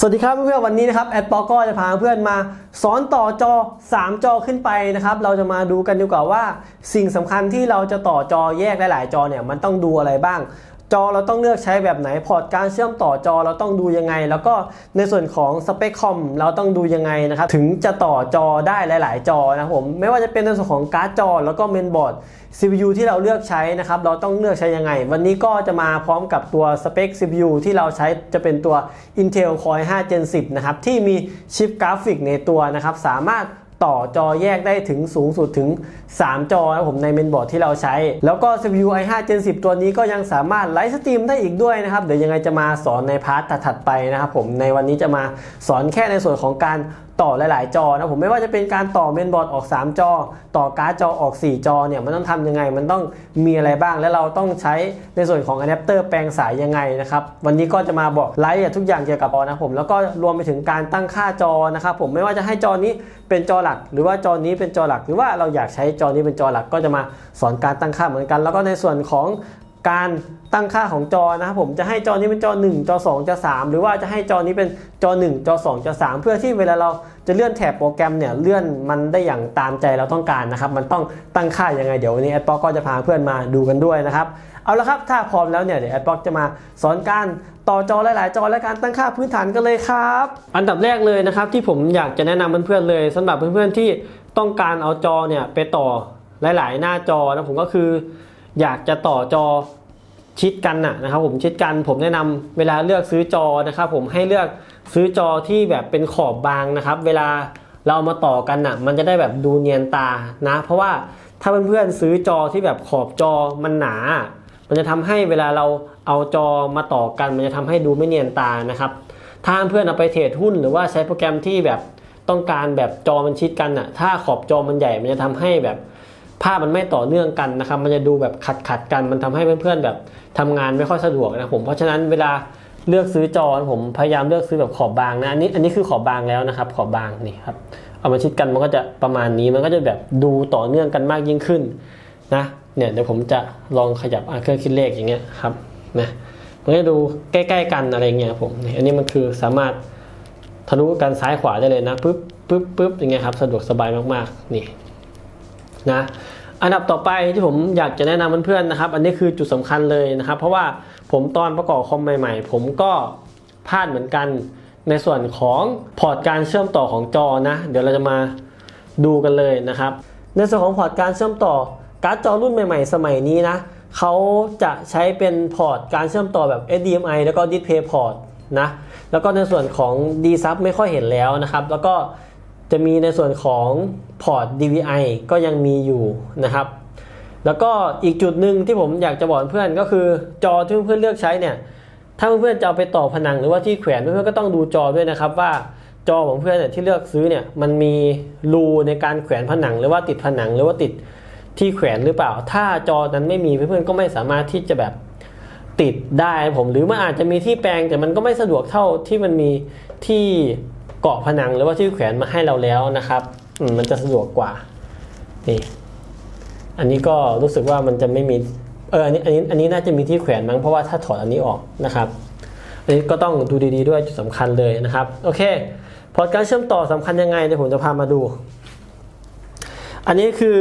สวัสดีครับเพื่อนๆวันนี้นะครับแอดปอก็จะพาเพื่อนมาสอนต่อจอ 3 จอขึ้นไปนะครับ เราจะมาดูกันดีกว่าว่า สิ่งสำคัญที่เราจะต่อจอแยกหลาย ๆ จอเนี่ยมันต้องดูอะไรบ้าง จอเราต้องเลือกใช้แบบไหนพอร์ตการเชื่อมต่อจอเราต้องดูยังไง แล้วก็ในส่วนของสเปคคอมเราต้องดูยังไงนะครับถึงจะต่อจอได้หลาย ๆ จอนะผมไม่ว่าจะเป็นในส่วนของการ์ดจอ แล้วก็เมนบอร์ด CPU ที่เราเลือกใช้นะครับเราต้องเลือกใช้ยังไง วันนี้ก็จะมาพร้อมกับตัวสเปค CPU ที่เราใช้จะเป็นตัว Intel Core 5 Gen 10 นะครับที่มีชิปกราฟิกในตัวนะครับสามารถ ต่อจอแยกได้ถึงสูงสุดถึง 3 จอนะครับผมในเมนบอร์ดที่เราใช้ แล้วก็ CPU i5 Gen 10 ตัวนี้ก็ยังสามารถไลฟ์สตรีมได้อีกด้วยนะครับ เดี๋ยวยังไงจะมาสอนในพาร์ทถัดไปนะครับผมในวันนี้จะมาสอนแค่ในส่วนของการ ต่อหลาย ๆ จอนะผมไม่ว่าจะเป็นการต่อเมนบอร์ดออก 3 จอ ต่อการ์ดจอออก 4 จอเนี่ยมันต้องทำยังไง มันต้องมีอะไรบ้าง และเราต้องใช้ในส่วนของอะแดปเตอร์แปลงสายยังไงนะครับวันนี้ก็จะมาบอกรายละเอียดทุกอย่างเกี่ยวกับจอนะผมแล้วก็รวมไปถึงการตั้งค่าจอนะครับผมไม่ว่าจะให้จอนี้เป็นจอหลัก หรือว่าจอนี้เป็นจอหลัก หรือว่าเราอยากใช้จอนี้เป็นจอหลักก็จะมาสอนการตั้งค่าเหมือนกัน แล้วก็ในส่วนของ การตั้งค่าของจอนะครับผมจะให้จอนี้เป็นจอ 1 จอ 2 จอ 3 หรือว่าจะให้จอนี้เป็นจอ 1 จอ 2 จอ 3 เพื่อที่เวลาเราจะเลื่อนแถบโปรแกรมเนี่ยเลื่อนมันได้อย่างตามใจเราต้องการนะครับ มันต้องตั้งค่ายังไงเดี๋ยววันนี้แอดป๊อกก็จะพาเพื่อนมาดูกันด้วยนะครับเอาละครับถ้าพร้อมแล้วเนี่ยเดี๋ยวแอดป๊อกจะมาสอนการต่อจอหลาย ๆ จอและการตั้งค่าพื้นฐานกันเลยครับ อันดับแรกเลยนะครับที่ผมอยากจะแนะนำเพื่อนๆเลยสำหรับเพื่อนๆที่ต้องการเอาจอเนี่ยไปต่อหลาย ๆ หน้าจอนะผมก็คือ อยากจะต่อจอ ชิดกันนะครับผมชิดกันผมแนะนำเวลาเลือกซื้อจอนะครับผมให้เลือกซื้อจอที่แบบเป็นขอบบางนะครับ เวลาเราเอามาต่อกันน่ะมันจะได้แบบดูเนียนตานะ เพราะว่าถ้าเพื่อนๆซื้อจอที่แบบขอบจอมันหนา มันจะทำให้เวลาเราเอาจอมาต่อกัน มันจะทำให้ดูไม่เนียนตานะครับ ถ้าเพื่อนเอาไปเทรดหุ้นหรือว่าใช้โปรแกรมที่แบบต้องการแบบจอมันชิดกันน่ะถ้าขอบจอมันใหญ่มันจะทำให้แบบ ภาพมันไม่ต่อเนื่องกันนะครับ มันจะดูแบบขัดขัดกัน มันทำให้เพื่อนๆแบบทำงานไม่ค่อยสะดวกนะผม เพราะฉะนั้นเวลาเลือกซื้อจอผมพยายามเลือกซื้อแบบขอบบางนะอันนี้อันนี้คือขอบบางแล้วนะครับ ขอบบางนี่ครับเอามาชิดกันมันก็จะประมาณนี้มันก็จะแบบดูต่อเนื่องกันมากยิ่งขึ้นนะเนี่ยเดี๋ยวผมจะลองขยับเครื่องคิดเลขอย่างเงี้ยครับนะมันก็จะดูใกล้ๆกันอะไรเงี้ยผมอันนี้มันคือสามารถทะลุกันซ้ายขวาได้เลยนะปึ๊บปึ๊บปึ๊บอย่างเงี้ยครับสะดวกสบายมากๆนี่ นะอันดับต่อไปที่ผมอยากจะแนะนำเพื่อนๆนะครับ อันนี้คือจุดสำคัญเลยนะครับ เพราะว่าผมตอนประกอบคอมใหม่ ๆ ผมก็พลาดเหมือนกันในส่วนของพอร์ตการเชื่อมต่อของจอนะ เดี๋ยวเราจะมาดูกันเลยนะครับ ในส่วนของพอร์ตการเชื่อมต่อการ์ดจอรุ่นใหม่ ๆ สมัยนี้นะเขาจะใช้เป็นพอร์ตการเชื่อมต่อแบบ HDMI แล้วก็ Display Port นะแล้วก็ในส่วนของ D sub ไม่ค่อยเห็นแล้วนะครับ แล้วก็ จะมีในส่วนของพอร์ต DVI ก็ยังมีอยู่นะครับ แล้วก็อีกจุดหนึ่งที่ผมอยากจะบอกเพื่อนก็คือจอที่เพื่อนเลือกใช้เนี่ย ถ้าเพื่อนๆจะเอาไปต่อผนังหรือว่าที่แขวนเพื่อนๆก็ต้องดูจอด้วยนะครับว่าจอของเพื่อนเนี่ยที่เลือกซื้อเนี่ยมันมีรูในการแขวนผนัง หรือว่าติดผนังหรือว่าติดที่แขวนหรือเปล่า ถ้าจอนั้นไม่มีเพื่อนๆก็ไม่สามารถที่จะแบบติดได้ผมหรือมันอาจจะมีที่แปลงแต่มันก็ไม่สะดวกเท่าที่มันมีที่ เกาะผนังหรือว่าที่แขวนมาให้เราแล้วนะครับมมันจะสะดวกกว่านี่อันนี้ก็รู้สึกว่ามันจะไม่มีเอออันนี้อันนี้อันนี้น่าจะมีที่แขวนมั้งเพราะว่าถ้าถอดอันนี้ออกนะครับ อันนี้ก็ต้องดูดีๆด้วยจุดสำคัญเลยนะครับโอเคพอร์ตการเชื่อมต่อสำคัญยังไงเดี๋ยวผมจะพามาดู อันนี้คือ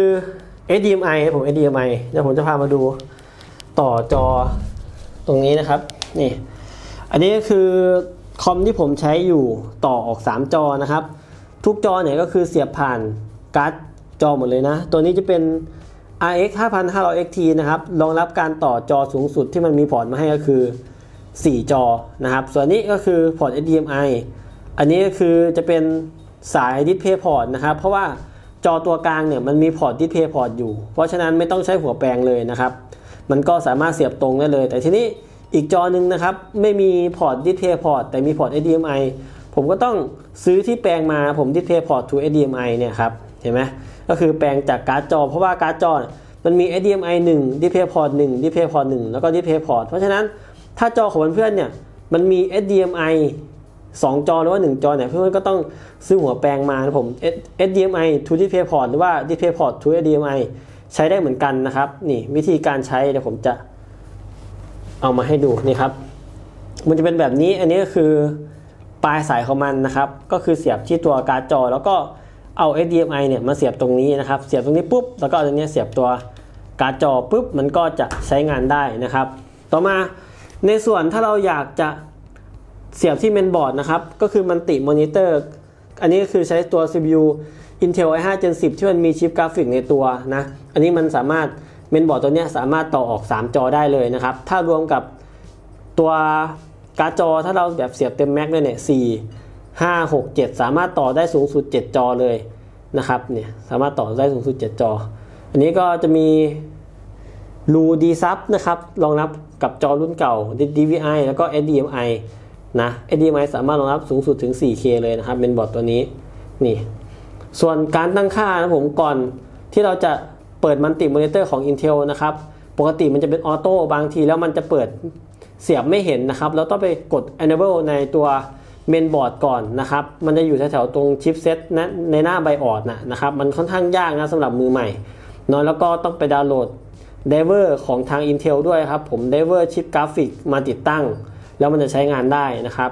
HDMI ผม HDMI เดี๋ยวผมจะพามาดูต่อจอตรงนี้นะครับนี่อันนี้คือ คอมที่ผมใช้อยู่ต่อออก 3 จอนะครับ ทุกจอเนี่ยก็คือเสียบผ่านการ์ดจอหมดเลยนะ ตัวนี้จะเป็น RX 5500 XT นะครับ รองรับการต่อจอสูงสุดที่มันมีพอร์ตมาให้ก็คือ 4 จอนะครับ ส่วนนี้ก็คือพอร์ต HDMI อันนี้ก็คือจะเป็นสาย Display Port นะครับ เพราะว่าจอตัวกลางเนี่ยมันมีพอร์ต Display Port อยู่ เพราะฉะนั้นไม่ต้องใช้หัวแปลงเลยนะครับ มันก็สามารถเสียบตรงได้เลย แต่ทีนี้ อีกจอหนึ่งนะครับ ไม่มีพอร์ต Display Port แต่มีพอร์ต HDMI ผมก็ต้องซื้อที่แปลงมาผม Display Port to HDMI เนี่ยครับเห็นไหมก็คือแปลงจากการ์ดจอ เพราะว่าการ์ดจอเนี่ยมันมี HDMI 1 Display Port 1 Display Port 1 แล้วก็ Display Port เพราะฉะนั้นถ้าจอของเพื่อนเนี่ยมันมี HDMI 2 จอหรือว่า 1 จอเนี่ยเพื่อนก็ต้องซื้อหัวแปลงมานะผม HDMI to Display Port หรือว่า Display Port to HDMI ใช้ได้เหมือนกันนะครับ นี่วิธีการใช้เดี๋ยวผมจะ เอามาให้ดูนี่ครับ มันจะเป็นแบบนี้อันนี้ก็คือปลายสายของมันนะครับ ก็คือเสียบที่ตัวการ์ดจอ แล้วก็เอา HDMI เนี่ยมาเสียบตรงนี้นะครับ เสียบตรงนี้ปุ๊บแล้วก็เอาตรงนี้เสียบตัวการ์ดจอปุ๊บมันก็จะใช้งานได้นะครับ ต่อมาในส่วนถ้าเราอยากจะเสียบที่เมนบอร์ดนะครับ ก็คือมันติมอนิเตอร์ อันนี้ก็คือใช้ตัว CPU Intel i5 Gen 10 ที่มันมีชิปกราฟิกในตัวนะ อันนี้มันสามารถ เมนบอร์ดตัวนี้สามารถต่อออก 3 จอได้เลยนะครับ ถ้ารวมกับตัวการ์ดจอถ้าเราแบบเสียบเต็มแม็กเลยเนี่ย4 5 6 7สามารถต่อได้สูงสุด 7 จอเลยนะครับเนี่ยสามารถต่อได้สูงสุด 7 จอ อันนี้ก็จะมีรูดีซับนะครับรองรับกับจอรุ่นเก่า DVI แล้วก็ HDMI นะ HDMI สามารถรองรับสูงสุดถึง 4K เลยนะครับเป็นบอร์ดตัวนี้นี่ ส่วนการตั้งค่านะผมก่อนที่เราจะ เปิดมันติมอนิเตอร์ของ Intel นะครับ ปกติมันจะเป็นออโต้บางทีแล้วมันจะเปิดเสียบไม่เห็นนะครับ แล้วต้องไปกด enable ในตัวเมนบอร์ดก่อนนะครับ มันจะอยู่แถวๆตรงชิปเซตนะในหน้าไบออดนะนะครับ มันค่อนข้างยากนะสำหรับมือใหม่เนอะแล้วก็ต้องไปดาวน์โหลด d i v e r ของทาง Intel ด้วยครับ ผม d i v e r ชิปกราฟิกมาติดตั้ง แล้วมันจะใช้งานได้นะครับ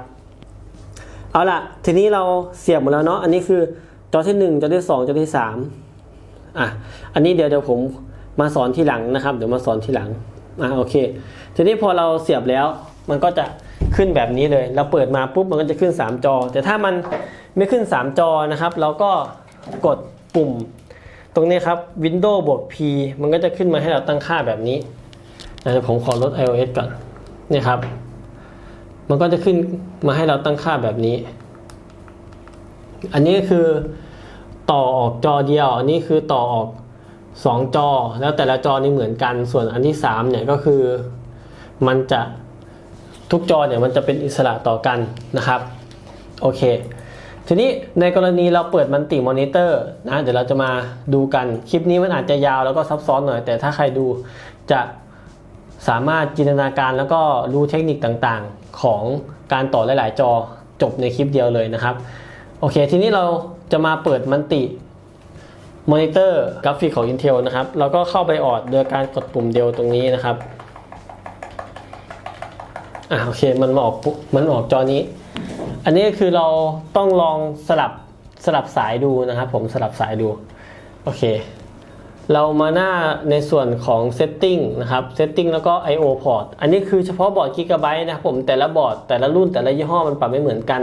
เอาล่ะ ทีนี้เราเสียบหมดแล้วเนาะอันนี้คือจอที่ 1 จอที่ 2 จอที่ 3 อะอันนี้เดี๋ยวเดี๋ยวผมมาสอนทีหลังนะครับ เดี๋ยวมาสอนทีหลังอะโอเค ทีนี้พอเราเสียบแล้วมันก็จะขึ้นแบบนี้เลย เราเปิดมาปุ๊บมันก็จะขึ้น 3 จอ แต่ถ้ามันไม่ขึ้น 3 จอนะครับ เราก็กดปุ่ม ตรงนี้ครับ Windows บวก P มันก็จะขึ้นมาให้เราตั้งค่าแบบนี้เดี๋ยวผมขอลด iOS ก่อนนี่ครับ มันก็จะขึ้นมาให้เราตั้งค่าแบบนี้ อันนี้คือ ต่อออกจอเดียว อันนี้คือต่อออก 2 จอ แล้วแต่ละจอนี่เหมือนกัน ส่วนอันที่3เนี่ยก็คือมันจะทุกจอเนี่ยมันจะเป็นอิสระต่อกันนะครับ โอเค ทีนี้ในกรณีเราเปิดมันติมอนิเตอร์นะเดี๋ยวเราจะมาดูกันคลิปนี้มันอาจจะยาวแล้วก็ซับซ้อนหน่อย แต่ถ้าใครดูจะสามารถจินตนาการแล้วก็รู้เทคนิคต่างๆ ของการต่อหลาย ๆ จอจบในคลิปเดียวเลยนะครับ โอเค ทีนี้เรา จะมาเปิดมันติมอนิเตอร์กราฟิกของ Intel นะครับเราก็เข้าไปออดโดยการกดปุ่มเดียวตรงนี้นะครับอ่าโอเคมันมาออกมันออกจอนี้ อันนี้คือเราต้องลองสลับสลับสายดูนะครับ ผมสลับสายดูโอเค เรามาหน้าในส่วนของ Setting นะครับ Setting แล้วก็ I/O port อันนี้คือเฉพาะบอร์ด Gigabyte นะครับผมแต่ละบอร์ดแต่ละรุ่นแต่ละยี่ห้อมันปรับไม่เหมือนกัน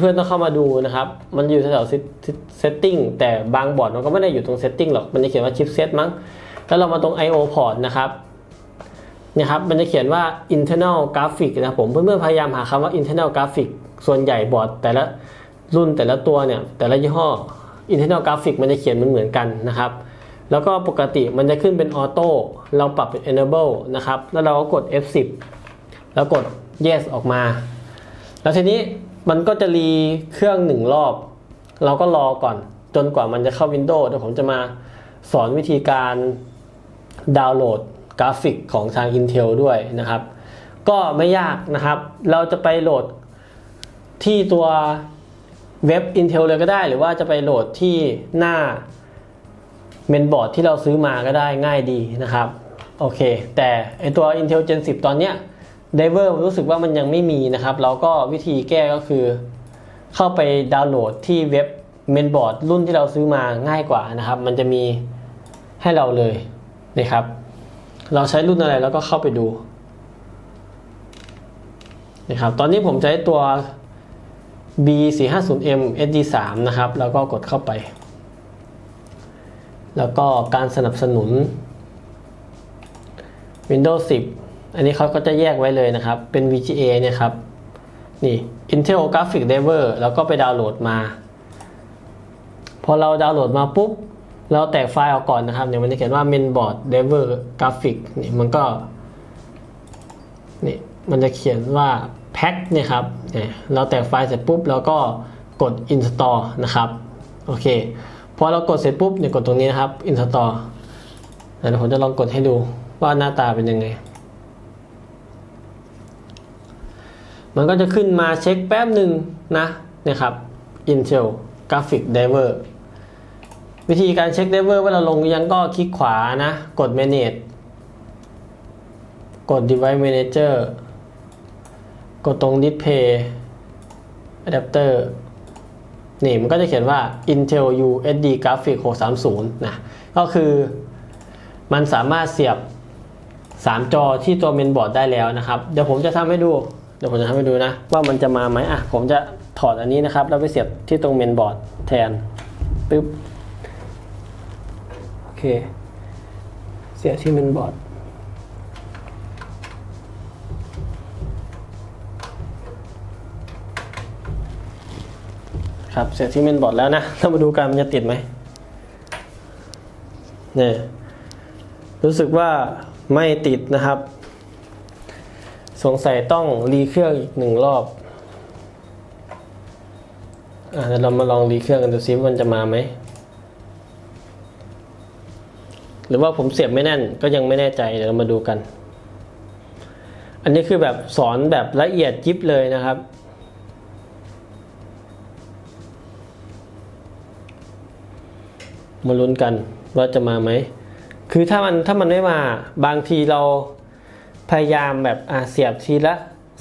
เพื่อนๆต้องเข้ามาดูนะครับ มันอยู่แถวๆ Setting แต่บางบอร์ดมันก็ไม่ได้อยู่ตรง Setting หรอก มันจะเขียนว่า Chipset มั้ง แล้วเรามาตรง I/O port นะครับนี่ครับ มันจะเขียนว่า internal graphic นะผมเพื่อนๆพยายามหาคำว่า internal graphic ส่วนใหญ่บอร์ดแต่ละรุ่นแต่ละตัวเนี่ย แต่ละยี่ห้อ internal graphic มันจะเขียนเหมือนเหมือนกันนะครับ แล้วก็ปกติมันจะขึ้นเป็นออโต้เราปรับเป็น enable นะครับ แล้วเราก็กด F10 แล้วกด yes ออกมา แล้วทีนี้ มันก็จะรีเครื่องหนึ่งรอบ เราก็รอก่อนจนกว่ามันจะเข้า Windows เดี๋ยวผมจะมาสอนวิธีการดาวน์โหลดกราฟิกของทาง Intel ด้วยนะครับ ก็ไม่ยากนะครับ เราจะไปโหลดที่ตัวเว็บ Intel เลยก็ได้ หรือว่าจะไปโหลดที่หน้าเมนบอร์ดที่เราซื้อมาก็ได้ง่ายดีนะครับ โอเค แต่ไอตัว Intel Gen 10 ตอนเนี้ย Diver รู้สึกว่ามันยังไม่มีนะครับ เราก็วิธีแก้ก็คือ เข้าไปดาวน์โหลดที่เว็บเมนบอร์ดรุ่นที่เราซื้อมาง่ายกว่านะครับ มันจะมีให้เราเลยนะครับ เราใช้รุ่นอะไรแล้วก็เข้าไปดูนะครับ ตอนนี้ผมใช้ตัว B450M SD3 นะครับ แล้วก็กดเข้าไป แล้วก็การสนับสนุน Windows 10 อันนี้เขาก็จะแยกไว้เลยนะครับ เป็น VGA เนี่ยครับ นี่ Intel Graphic Driver แล้วก็ไปดาวน์โหลดมา พอเราดาวน์โหลดมาปุ๊บ เราแตกไฟล์ออกก่อนนะครับ เนี่ยมันจะเขียนว่า mainboard driver graphic นี่มันก็ นี่มันจะเขียนว่า pack เนี่ยครับ เนี่ยเราแตกไฟล์เสร็จปุ๊บเราก็กด install นะครับ โอเค พอเรากดเสร็จปุ๊บเนี่ยกดตรงนี้นะครับ install เดี๋ยวผมจะลองกดให้ดูว่าหน้าตาเป็นยังไง มันก็จะขึ้นมาเช็คแป๊บหนึ่งนะเนี่ยครับ Intel Graphic Driver วิธีการเช็ค Driver ว่าเราลงยังก็คลิกขวานะ กด Manage กด Device Manager กดตรง Display อะแดปเตอร์นี่มันก็จะเขียนว่า Intel USD Graphic 630 นะ ก็คือมันสามารถเสียบ 3 จอที่ตัวเมนบอร์ดได้แล้วนะครับ เดี๋ยวผมจะทำให้ดู ดี๋ยวผมจะทำให้ดูนะ ว่ามันจะมาไหมอะผมจะถอดอันนี้นะครับ แล้วไปเสียบที่ตรงเมนบอร์ดแทนปึ๊บโอเค เสียบที่เมนบอร์ดครับเสร็จที่เมนบอร์ดแล้วนะเรามาดูกันมันจะติดไหมเนี่ยรู้สึกว่าไม่ติดนะครับ สงสัยต้องรีเครื่องอีกหนึ่งรอบอะเดี๋ยวเรามาลองรีเครื่องกันดูซิว่ามันจะมาไหม หรือว่าผมเสียบไม่แน่นก็ยังไม่แน่ใจเดี๋ยวเรามาดูกัน อันนี้คือแบบสอนแบบละเอียดยิบเลยนะครับมาลุ้นกันว่าจะมาไหม คือถ้ามันถ้ามันไม่มาบางทีเรา พยายามแบบอะเสียบทีละ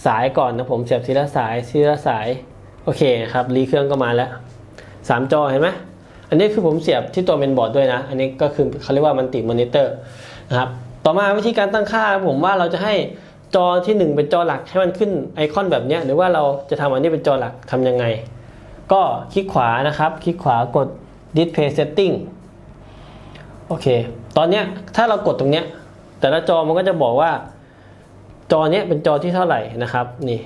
สายก่อนนะผมเสียบทีละสายทีละสายโอเคครับรีเครื่องก็มาแล้วสามจอเห็นไหมอันนี้คือผมเสียบที่ตัวเมนบอร์ดด้วยนะ อันนี้ก็คือเขาเรียกว่ามันติมอนิเตอร์นะครับต่อมาวิธีการตั้งค่าผมว่าเราจะให้จอที่ 1 เป็นจอหลักให้มันขึ้นไอคอนแบบนี้หรือว่าเราจะทำอันนี้เป็นจอหลักทำยังไง ก็คลิกขวานะครับ คลิกขวากด display setting โอเค ตอนนี้ถ้าเรากดตรงนี้แต่ละจอมันก็จะบอกว่า จอเนี้ยเป็นจอที่เท่าไหร่นะครับนี่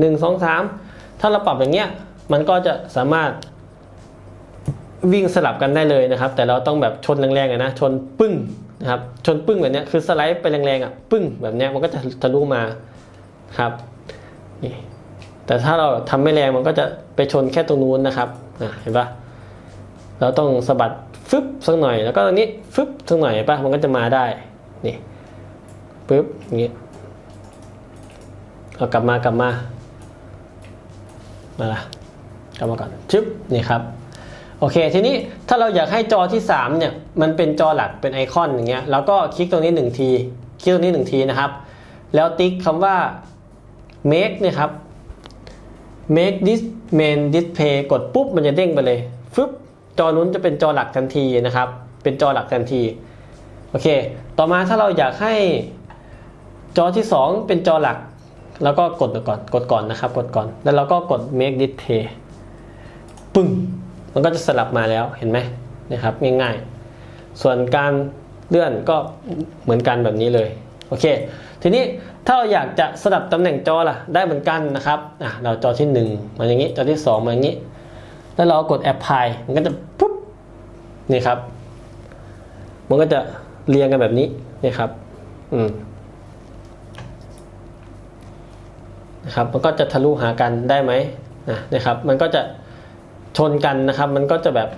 หนึ่งสองสามถ้าเราปรับอย่างเงี้ยมันก็จะสามารถวิ่งสลับกันได้เลยนะครับ แต่เราต้องแบบชนแรงๆนะ ชนปึ้งนะครับ ชนปึ้งแบบเนี้ยคือสไลด์ไปแรงๆอะปึ้งแบบเนี้ยมันก็จะทะลุมาครับนี่แต่ถ้าเราทำไม่แรงมันก็จะไปชนแค่ตรงนู้นนะครับเห็นปะเราต้องสะบัดฟึบสักหน่อย แล้วก็ตรงนี้ฟึบสักหน่อยปะมันก็จะมาได้นี่ ปึ๊บอย่างนี้เอากลับมากลับมามาละกลับมาก่อนชึบนี่ครับโอเค ทีนี้ถ้าเราอยากให้จอที่3เนี่ยมันเป็นจอหลักเป็นไอคอนอย่างเงี้ยเราก็คลิกตรงนี้หนึ่งทีคลิกตรงนี้หนึ่งทีนะครับ แล้วติ๊กคำว่า make เนี่ยครับ make this main display กดปุ๊บมันจะเด้งไปเลยฟึบจอนู้นจะเป็นจอหลักทันทีนะครับ เป็นจอหลักทันที โอเค ต่อมาถ้าเราอยากให้ จอที่ 2 เป็นจอหลัก แล้วก็กดก่อนกดก่อนนะครับ กดก่อน แล้วเราก็กด make display ปึ้งมันก็จะสลับมาแล้วเห็นไหมนะครับง่ายๆ ส่วนการเลื่อนก็เหมือนกันแบบนี้เลยโอเค ทีนี้ถ้าเราอยากจะสลับตำแหน่งจอล่ะได้เหมือนกันนะครับอะเราจอที่ 1 มาอย่างนี้จอที่ 2 มาอย่างนี้ แล้วเรากด apply มันก็จะปุ๊บนี่ครับ มันก็จะเรียงกันแบบนี้นี่ครับ อืม นะครับมันก็จะทะลุหากันได้ไหมนะนะครับมันก็จะชนกันนะครับ มันก็จะแบบ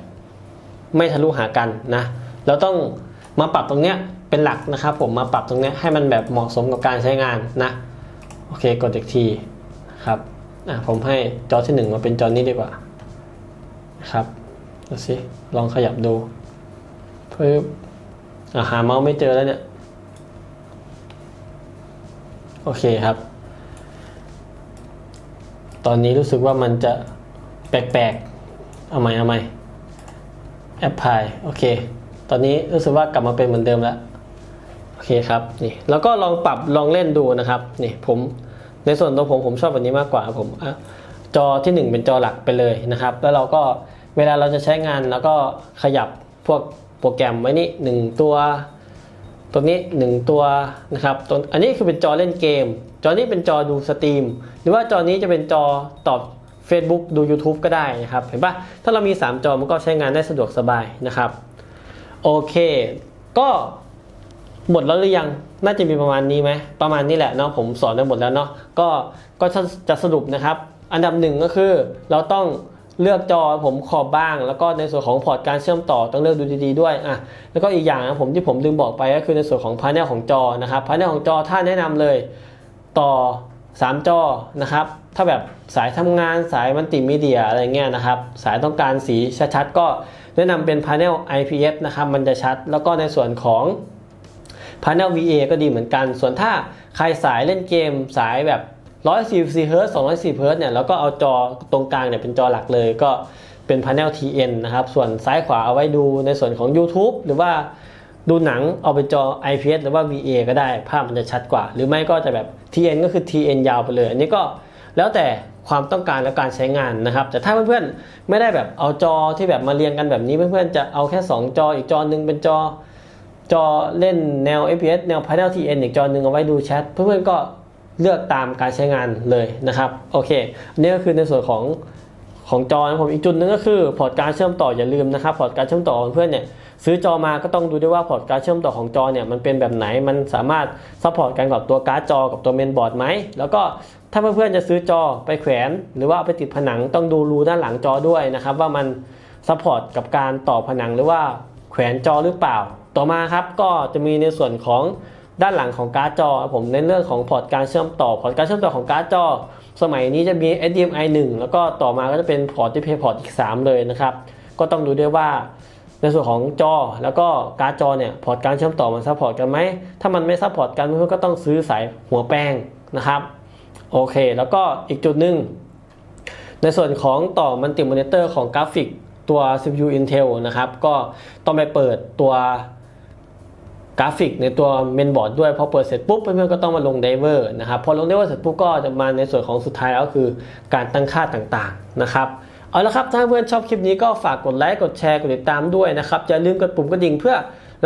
ไม่ทะลุหากันนะเราต้องมาปรับตรงเนี้ยเป็นหลักนะครับ ผมมาปรับตรงเนี้ยให้มันแบบเหมาะสมกับการใช้งานนะโอเคกดอีกทีครับอะผมให้จอที่หนึ่งมาเป็นจอนี้ดีกว่าครับดูสิลองขยับดูเพิ่มอะหาเมาส์ไม่เจอแล้วเนี่ย โอเคครับ ตอนนี้รู้สึกว่ามันจะแปลกๆ เอาใหม่เอาใหม่แอปพลายโอเค ตอนนี้รู้สึกว่ากลับมาเป็นเหมือนเดิมแล้วโอเคครับนี่แล้วก็ลองปรับลองเล่นดูนะครับนี่ผมในส่วนตัวผมผมชอบแบบนี้มากกว่าผมจอที่ 1 เป็นจอหลักไปเลยนะครับ แล้วเราก็เวลาเราจะใช้งานแล้วก็ขยับพวกโปรแกรมไว้นี่หนึ่งตัว ตัวนี้ 1 ตัวนะครับตัวอันนี้คือเป็นจอเล่นเกม จอนี้เป็นจอดูสตรีมหรือว่าจอนี้จะเป็นจอตอบ Facebook ดู YouTube ก็ได้นะครับ เห็นปะถ้าเรามี 3 จอมันก็ใช้งานได้สะดวกสบายนะครับ โอเค ก็หมดแล้วหรือยัง น่าจะมีประมาณนี้ไหม ประมาณนี้แหละเนาะ ผมสอนไปหมดแล้วเนาะ ก็ ก็จะสรุปนะครับ อันดับหนึ่งก็คือ เราต้องเลือกจอผมขอบบ้าง แล้วก็ในส่วนของพอร์ตการเชื่อมต่อต้องเลือกดูดีๆด้วย อะ แล้วก็อีกอย่างนะผมที่ผมลืมบอกไปก็คือในส่วนของพาร์เนลของจอนะครับ พาร์เนลของจอถ้าแนะนำเลย ต่อ 3 จอนะครับ ถ้าแบบสายทำงานสายมัลติมีเดียอะไรเงี้ยนะครับ สายต้องการสีชัดๆ ก็แนะนำเป็นพาร์เนล IPS นะครับ มันจะชัด แล้วก็ในส่วนของพาร์เนล VA ก็ดีเหมือนกัน ส่วนถ้าใครสายเล่นเกมสายแบบ144 Hz 240 Hz เนี่ย แล้วก็เอาจอตรงกลางเนี่ยเป็นจอหลักเลยก็เป็น panel TN นะครับ ส่วนซ้ายขวาเอาไว้ดูในส่วนของ YouTube หรือว่า ดูหนังเอาเป็นจอ IPS หรือว่า VA ก็ได้ ภาพมันจะชัดกว่า หรือไม่ก็จะแบบ TN ก็คือ TN ยาวไปเลย อันนี้ก็แล้วแต่ความต้องการและการใช้งานนะครับ แต่ถ้าเพื่อนๆ ไม่ได้แบบเอาจอที่แบบมาเรียงกันแบบนี้ เพื่อนๆ จะเอาแค่ 2 จอ อีกจอหนึ่งเป็นจอ จอเล่นแนว FPS แนว Panel TN อีกจอหนึ่งเอาไว้ดูแชท เพื่อนๆ ก็เลือกตามการใช้งานเลยนะครับ โอเค อันนี่ก็คือในส่วนของของจอนะผม อีกจุดหนึงก็คือพอร์ตการเชื่อมต่ออย่าลืมนะครับ พอร์ตการเชื่อมต่อของเพื่อนเนี่ย ซื้อจอมาก็ต้องดูด้วยว่าพอร์ตการเชื่อมต่อของจอเนี่ยมันเป็นแบบไหนมันสามารถซัพพอร์ตกันกับตัวการ์ดจอกับตัวเมนบอร์ดไหมแล้วก็ถ้าเพื่อนๆจะซื้อจอไปแขวน หรือว่าเอาไปติดผนังต้องดูรูด้านหลังจอด้วยนะครับว่ามันซัพพอร์ตกับการต่อผนังหรือว่าแขวนจอหรือเปล่า ต่อมาครับก็จะมีในส่วนของด้านหลังของการ์ดจอผมในเรื่องของพอร์ตการเชื่อมต่อพอร์ตการเชื่อมต่อของการ์ดจอ สมัยนี้จะมี HDMI 1 แล้วก็ต่อมาก็จะเป็นพอร์ตที่เพย์พอร์ตอีก 3 เลยนะครับ ก็ต้องดูด้วยว่า ในส่วนของจอแล้วก็การ์ดจอเนี่ยพอร์ตการเชื่อมต่อมันซัพพอร์ตกันไหมถ้ามันไม่ซัพพอร์ตกันเพื่อนๆก็ต้องซื้อสายหัวแป้งนะครับโอเค แล้วก็อีกจุดหนึ่งในส่วนของต่อมันติมอนิเตอร์ของกราฟิกตัว CPU Intel นะครับ ก็ต้องไปเปิดตัวกราฟิกในตัวเมนบอร์ดด้วยพอเปิดเสร็จปุ๊บเพื่อนๆก็ต้องมาลงไดเวอร์นะครับพอลงไดเวอร์เสร็จปุ๊บก็จะมาในส่วนของสุดท้ายแล้วคือการตั้งค่าต่างๆนะครับ เอาละครับถ้าเพื่อนชอบคลิปนี้ก็ฝากกดไลค์กดแชร์กดติดตามด้วยนะครับอย่าลืมกดปุ่มกระดิ่งเพื่อ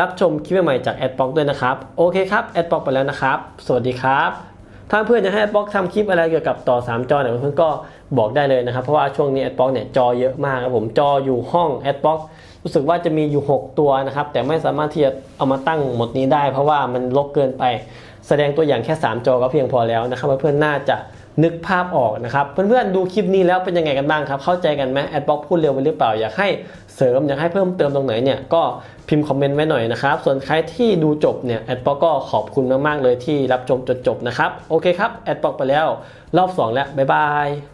รับชมคลิปใหม่จากแอดบ็อกด้วยนะครับโอเคครับแอดบ็อกไปแล้วนะครับ สวัสดีครับถ้าเพื่อนจะให้แอดบ็อกทำคลิปอะไรเกี่ยวกับต่อ 3 จอเนี่ยเพื่อนก็บอกได้เลยนะครับ เพราะว่าช่วงนี้แอดบ็อกเนี่ยจอเยอะมากครับผมจออยู่ห้องแอดบ็อกรู้สึกว่าจะมีอยู่ 6 ตัวนะครับ แต่ไม่สามารถที่จะเอามาตั้งหมดนี้ได้ เพราะว่ามันลกเกินไป แสดงตัวอย่างแค่ 3 จอก็เพียงพอแล้วนะครับเพื่อนๆน่าจะ นึกภาพออกนะครับ เพื่อนๆดูคลิปนี้แล้วเป็นยังไงกันบ้างครับ เข้าใจกันไหมแอดบ็อกพูดเร็วไปหรือเปล่า อยากให้เสริมอยากให้เพิ่มเติมตรงไหนเนี่ยก็พิมพ์คอมเมนต์ไว้หน่อยนะครับ ส่วนใครที่ดูจบเนี่ยแอดบ็อกก็ขอบคุณมากๆเลยที่รับชมจนจบนะครับ โอเคครับแอดบ็อกไปแล้ว รอบสองแล้วบ๊ายบาย